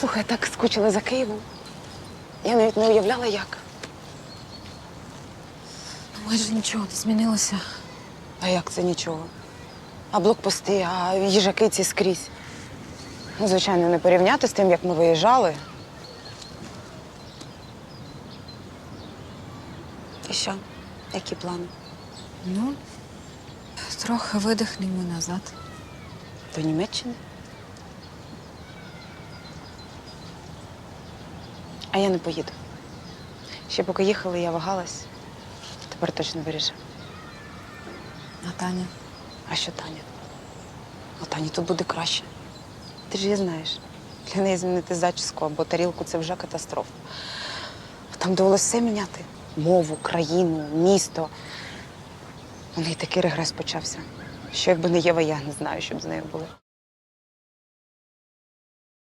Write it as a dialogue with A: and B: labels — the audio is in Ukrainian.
A: Слухай, так скучила за Києвом. Я навіть не уявляла, як.
B: Майже нічого не змінилося.
A: А як це нічого? А блокпости, а їжаки ці скрізь. Ну, звичайно, не порівняти з тим, як ми виїжджали. І що? Які плани?
B: Ну, трохи видихнемо назад.
A: До Німеччини? А я не поїду. Ще поки їхали, я вагалась. Тепер точно вирішив.
B: А Таня?
A: А що Таня? А Тані тут буде краще. Ти ж її знаєш. Для неї змінити зачіску або тарілку це вже катастрофа. Там довелося все міняти: мову, країну, місто. У неї такий регрес почався. Що якби не Єва, я не знаю, що б з нею було.